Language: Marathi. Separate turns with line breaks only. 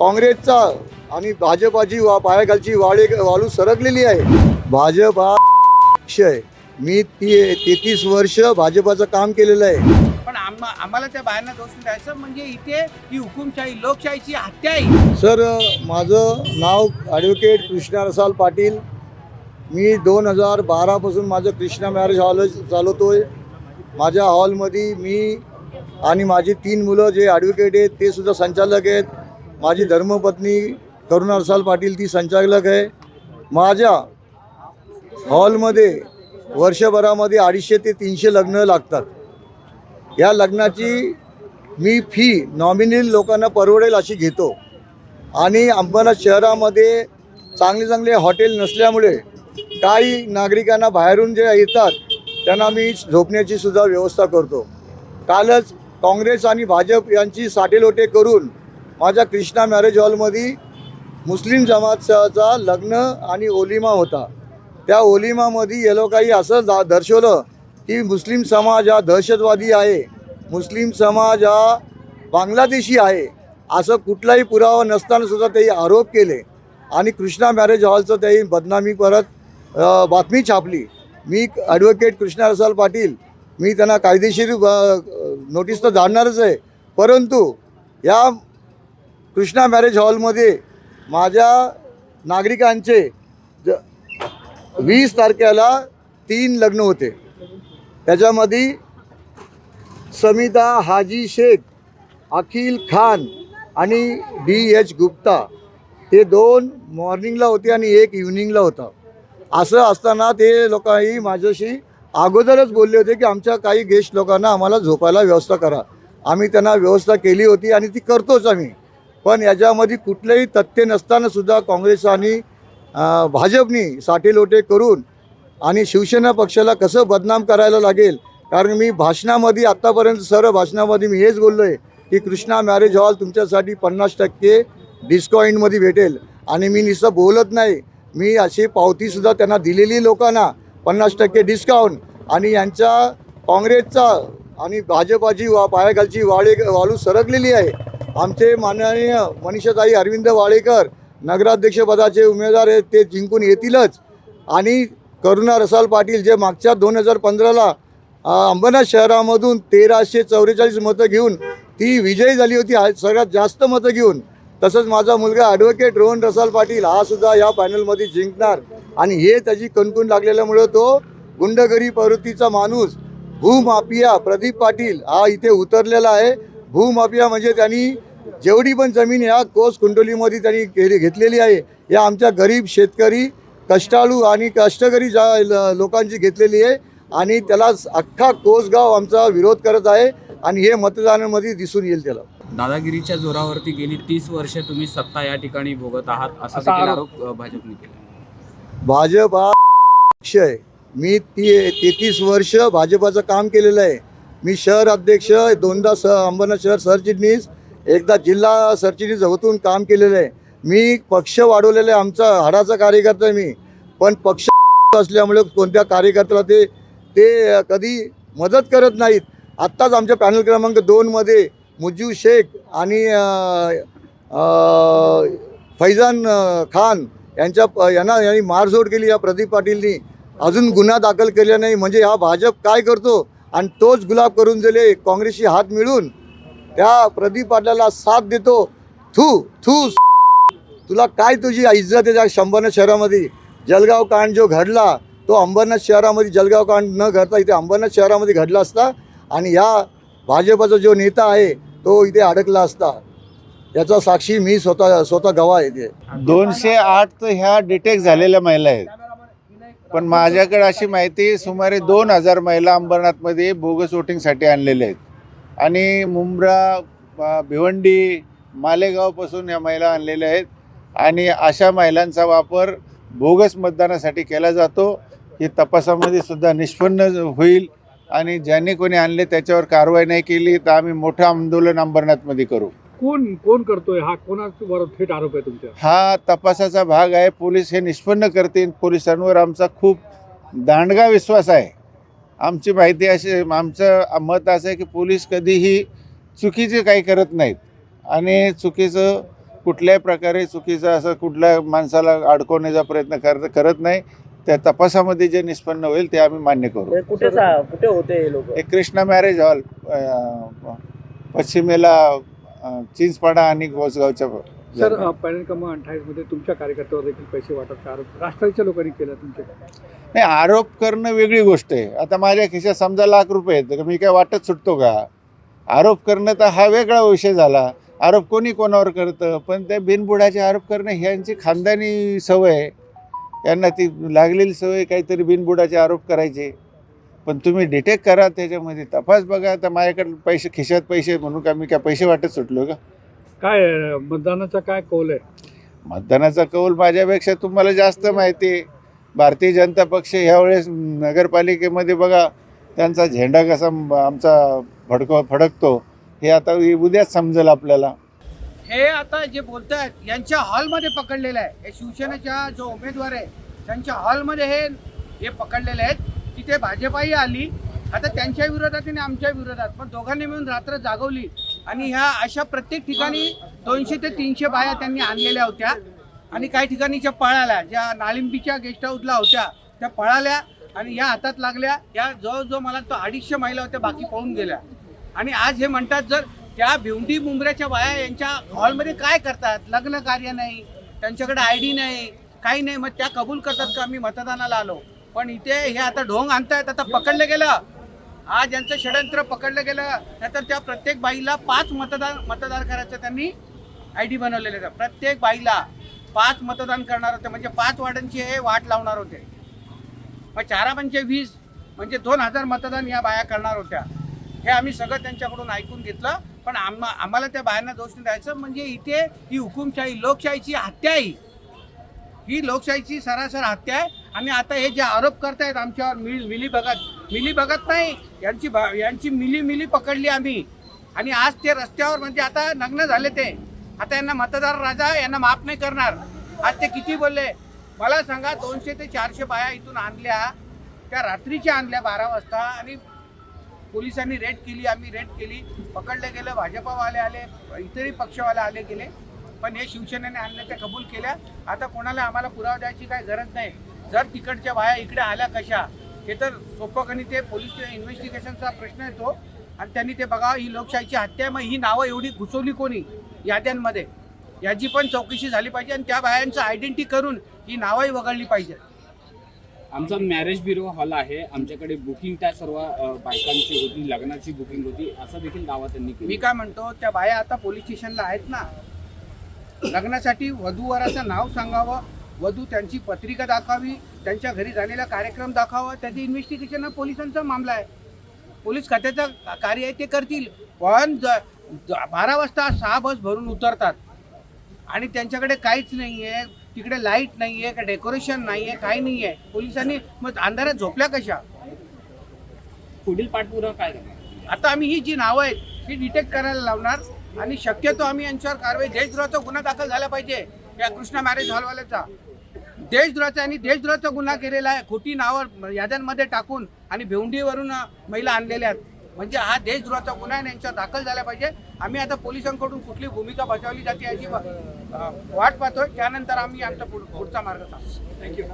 काँग्रेसचा आणि भाजपाची वा पायाखालची वाळे वाळू सरकलेली आहे. भाजप हा आहे. मी ती तेहतीस वर्ष भाजपाचं काम केलेलं आहे.
पण आम्हा आम्हाला त्या बायांना दोष द्यायचं. म्हणजे इथे ही हुकुमशाही लोकशाहीची हत्या आहे.
सर माझं नाव ॲडव्होकेट कृष्णा रसाल पाटील. मी दोन हजार बारापासून माझं कृष्णा मॅरेज हॉल चालवतो आहे माझ्या हॉलमध्ये मी आणि माझी तीन मुलं जे ॲडव्होकेट आहेत ते सुद्धा संचालक आहेत. माझी धर्मपत्नी करुण रसाल पाटील ती संचालक आहे. माझ्या हॉलमध्ये वर्षभरामध्ये अडीचशे ते तीनशे लग्न लागतात. या लग्नाची मी फी नॉमिनल लोकांना परवडेल अशी घेतो. आणि अंबरनाथ शहरामध्ये चांगले चांगले हॉटेल नसल्यामुळे काही नागरिकांना बाहेरून जे येतात त्यांना मी झोपण्याची सुद्धा व्यवस्था करतो. कालच काँग्रेस आणि भाजप यांची साटेलोटे करून माझ्या कृष्णा मॅरेज हॉलमध्ये मुस्लिम जमातचा लग्न आणि ओलिमा होता. त्या ओलिमामध्ये येलो काही असं दा दर्शवलं की मुस्लिम समाज हा दहशतवादी आहे. मुस्लिम समाज हा बांगलादेशी आहे. असं कुठलाही पुरावा नसतानासुद्धा ते आरोप केले. आणि कृष्णा मॅरेज हॉलचं त्याही बदनामी परत बातमी छापली. मी ॲडव्होकेट कृष्णा रसाल पाटील. मी त्यांना कायदेशीर नोटीस तर जाणणारच आहे. परंतु या कृष्णा मॅरेज हॉलमध्ये माझ्या नागरिकांचे ज वीस तारखेला तीन लग्न होते. त्याच्यामध्ये समिता हाजी शेख अखिल खान आणि डी एच गुप्ता हे दोन मॉर्निंगला होते आणि एक इव्हनिंगला होता. असं असताना ते लोकांनी माझ्याशी अगोदरच बोलले होते की आमच्या काही गेस्ट लोकांना आम्हाला झोपायला व्यवस्था करा. आम्ही त्यांना व्यवस्था केली होती आणि ती करतोच आम्ही. पण याच्यामध्ये कुठलंही तथ्य नसतानासुद्धा काँग्रेस आणि भाजपनी साठेलोटे करून आणि शिवसेना पक्षाला कसं बदनाम करायला लागेल? कारण मी भाषणामध्ये आत्तापर्यंत सर्व भाषणामध्ये मी हेच बोललो आहे की कृष्णा मॅरेज हॉल तुमच्यासाठी पन्नास टक्के डिस्काउंटमध्ये भेटेल. आणि मी नुसतं बोलत नाही. मी अशी पावतीसुद्धा त्यांना दिलेली लोकांना पन्नास टक्के डिस्काउंट आणि यांच्या काँग्रेसचा आणि भाजपाची वा पायाखालची वाळे वाळू सरकलेली आहे. आमचे माननीय मनीषाताई अरविंद वाळेकर नगराध्यक्षपदाचे उमेदवार आहेत ते जिंकून येतीलच. आणि करुणा रसाल पाटील जे मागच्या दोन हजार पंधराला अंबरनाथ शहरामधून तेराशे चौवेचाळीस मतं घेऊन ती विजयी झाली होती सगळ्यात जास्त मतं घेऊन. तसंच माझा मुलगा ॲडव्होकेट रोहन रसाल पाटील हा सुद्धा या पॅनलमध्ये जिंकणार. आणि हे त्याची कणकून लागलेल्यामुळं तो गुंडगरी प्रवृत्तीचा माणूस भूमाफिया प्रदीप पाटील हा इथे उतरलेला आहे. भूमाफिया म्हणजे त्यांनी जेवढी पण जमीन या कोस कुंडलीमध्ये त्यांनी घेतलेली आहे या आमच्या गरीब शेतकरी कष्टाळू आणि कष्टकरी ज्या ल- लोकांची घेतलेली आहे आणि त्याला अख्खा कोसगाव आमचा विरोध करत आहे आणि हे मतदानामध्ये दिसून येईल त्याला.
दादागिरीच्या जोरावरती गेली तीस वर्ष तुम्ही सत्ता या ठिकाणी भोगत आहात असा देखील
आरोप-
आरोप अ, भाजपने केला.
भाजप हा पक्ष आहे. मी ती तेहतीस वर्ष भाजपाचं काम केलेलं आहे. मी शहर अध्यक्ष दोनदा स अंबरनाथ शहर सरचिटणीस एकदा जिल्हा सरचिटणीस होतून काम केलेलं आहे. मी पक्ष वाढवलेलं आहे आमचा हाडाचा कार्यकर्ता आहे मी. पण पक्ष असल्यामुळे कोणत्या कार्यकर्त्याला ते ते कधी मदत करत नाहीत. आत्ताच आमच्या पॅनल क्रमांक दोनमध्ये मुजीव शेख आणि फैजान खान यांच्या यांना यांनी मारझोड केली या प्रदीप पाटीलनी. अजून गुन्हा दाखल केला नाही. म्हणजे हा भाजप काय करतो? आणि तोच गुलाब करून दिले. काँग्रेसशी हात मिळून त्या प्रदीप पाटलाला साथ देतो. थू थू तुला काय तुझी इज्जत आहे त्या शंभरनाथ शहरामध्ये? जलगाव कांड जो घडला तो अंबरनाथ शहरामध्ये जलगाव कांड न घडता इथे अंबरनाथ शहरामध्ये घडला असता आणि या भाजपचा जो नेता आहे तो इथे अडकला असता. याचा साक्षी मी स्वतः स्वतः गवाह येते
दोनशे आठ तर ह्या डिटेक्ट झालेल्या महिला आहेत. पण माझ्याकडे अशी माहिती सुमारे दोन हजार महिला अंबरनाथमध्ये बोगस वोटिंगसाठी आणलेल्या आहेत. आणि मुंब्रा भिवंडी मालेगावपासून ह्या महिला आणलेल्या आहेत. आणि अशा महिलांचा वापर बोगस मतदानासाठी केला जातो. हे तपासामध्ये सुद्धा निष्पन्न होईल आणि ज्यांनी कोणी आणले त्याच्यावर कारवाई नाही केली तर आम्ही मोठं आंदोलन अंबरनाथमध्ये करू.
कोण कोण करतोय? हा कोणावर थेट आरोप आहे तुमच्या?
हा तपासाचा भाग आहे. पोलीस हे निष्पन्न करतील. पोलिसांवर आमचा खूप दांडगा विश्वास आहे. आमची माहिती अशी आमचं मत असं आहे की पोलीस कधीही चुकीचे काही करत नाहीत. आणि चुकीचं कुठल्याही प्रकारे चुकीचा असं कुठल्या माणसाला अडकवण्याचा प्रयत्न कर करत नाही. त्या तपासामध्ये जे निष्पन्न होईल ते आम्ही मान्य करू.
कुठे सा- कुठे होते हे लोक?
हे कृष्णा मॅरेज हॉल पश्चिमेला चिंचपाडा आणि गोसगावच्या
सर. पॅनल क्रमांक अठ्ठावीसमध्ये तुमच्या कार्यकर्त्यावर देखील पैसे वाटपचा आरोप राष्ट्रवादीच्या लोकांनी केला तुमच्या
नाही आरोप करणं वेगळी गोष्ट आहे. आता माझ्या खिशात समजा लाख रुपये आहेत तर मी काय वाटत सुटतो का? आरोप करणं तर हा वेगळा विषय झाला. आरोप कोणी कोणावर करतं? पण ते बिनबुडाचे आरोप करणं ह्यांची खानदानी सवय आहे. यांना ती लागलेली सवय काहीतरी बिनबुडाचे आरोप करायचे. पण तुम्ही डिटेक्ट करा त्याच्यामध्ये तपास बघा. आता माझ्याकडे पैसे खिशात पैसे म्हणून का मी काय पैसे वाटत सुटलो का?
काय मतदानाचा काय कौल आहे?
मतदानाचा कौल माझ्यापेक्षा तुम्हाला जास्त माहिती आहे. भारतीय जनता पक्ष ह्यावेळेस नगरपालिकेमध्ये बघा त्यांचा झेंडा कसा आमचा फडको फडकतो हे आता उद्याच समजेल आपल्याला.
हे आता जे बोलत आहेत यांच्या हॉलमध्ये पकडलेलं आहे. हे शिवसेनेच्या जो उमेदवार आहे त्यांच्या हॉलमध्ये हे हे पकडलेले आहेत. तिथे भाजपाही आली आता त्यांच्या विरोधात आणि आमच्या विरोधात. पण दोघांनी मिळून रात्र जागवली. आणि ह्या अशा प्रत्येक ठिकाणी दोनशे ते तीनशे बाया त्यांनी आणलेल्या होत्या. आणि काही ठिकाणी ज्या पळाल्या ज्या नालिंबीच्या गेस्ट हाऊसला होत्या त्या पळाल्या आणि या हातात लागल्या. या जवळजवळ मला तो अडीचशे महिला होत्या बाकी पळून गेल्या. आणि आज हे म्हणतात जर त्या भिवंडी मुंबऱ्याच्या बाया यांच्या हॉलमध्ये काय करतात? लग्न कार्य नाही त्यांच्याकडे आय डी नाही काही नाही. मग त्या कबूल करतात का? मी मतदानाला आलो. पण इथे हे आता ढोंग आणतायत आता पकडलं गेलं. आज यांचं षडयंत्र पकडलं गेलं नाहीतर त्या प्रत्येक बाईला पाच मतदान मतदार करायचं त्यांनी आय डी बनवलेले होते. प्रत्येक बाईला पाच मतदान करणार होते. म्हणजे पाच वार्डांची हे वाट लावणार होते. मग चारा पंचे वीस म्हणजे दोन हजार मतदान या बाया करणार होत्या. हे आम्ही सगळं त्यांच्याकडून ऐकून घेतलं. पण आम्हा आम्हाला त्या बायांना दोष नाही द्यायचं. म्हणजे इथे ही हुकुमशाही लोकशाहीची हत्या आहे. ही लोकशाहीची सरासर हत्या आहे. आणि आता हे जे आरोप करतायत आमच्यावर मिल मिली बघत मिली बघत नाही. यांची बा यांची मिली मिली पकडली आम्ही. आणि आज ते रस्त्यावर म्हणजे आता नग्न झाले ते. आता यांना मतदार राजा यांना माफ नाही करणार. आज ते किती बोलले? मला सांगा दोनशे ते चारशे बाया इथून आणल्या. त्या रात्रीच्या आणल्या बारा वाजता. आणि पोलिसांनी रेड केली आम्ही रेड केली. पकडले गेलं भाजपावाले आले इतरही पक्षवाले आले गेले. पण हे शिवसेनेने आणले ते कबूल केल्या. आता कोणाला आम्हाला पुरावा द्यायची काही गरज नाही. जर तिकडच्या बाया इकडे आल्या कशा? हे तर सोपं कणी ते पोलीस इन्व्हेस्टिगेशनचा प्रश्न येतो आणि त्यांनी ते बघा ही लोकशाहीची हत्या आहे मग ही नावं एवढी घुसवली कोणी याद्यांमध्ये? याची पण चौकशी झाली पाहिजे आणि त्या बायांचं आयडेंटिटी करून ही नावंही वगळली पाहिजे.
आमचा मॅरेज ब्युरो हॉल आहे. आमच्याकडे बुकिंग त्या सर्व बायकांची होती लग्नाची बुकिंग होती. असा देखील दावा त्यांनी
मी काय म्हणतो त्या बाया आता पोलीस स्टेशनला आहेत ना. लग्नासाठी वधूवराचं नाव सांगावं वधू त्यांची पत्रिका दाखवावी त्यांच्या घरी झालेला कार्यक्रम दाखवावा त्याची इन्व्हेस्टिगेशन हा पोलिसांचा मामला आहे. पोलीस खात्याचं कार्य आहे ते करतील पण ज- बारा वाजता सहा बस भरून उतरतात. आणि त्यांच्याकडे काहीच नाही आहे तिकडे लाइट नाही आहे का डेकोरेशन नाही आहे काही नाही आहे पोलिसांनी मग अंधारात झोपल्या कशा?
पुढील पाठपुरावा काय
आता आम्ही ही जी नावं आहेत ही डिटेक्ट करायला लावणार आणि शक्यतो आम्ही यांच्यावर कारवाई देशद्रोहाचा गुन्हा दाखल झाला पाहिजे या कृष्णा मॅरेज हॉलवाल्याचा देशद्रोहाचा आणि देशद्रोहाचा गुन्हा केलेला आहे. खोटी नावं याद्यांमध्ये टाकून आणि भेवंडीवरून महिला आणलेल्या आहेत. म्हणजे हा देशद्रोहाचा गुन्हा आहे आणि यांच्यावर दाखल झाला पाहिजे. आम्ही आता पोलिसांकडून कुठली भूमिका बजावली जाते याची वाट पाहतोय. त्यानंतर आम्ही आमचा पुढ- पुढचा मार्ग सांगतो थँक्यू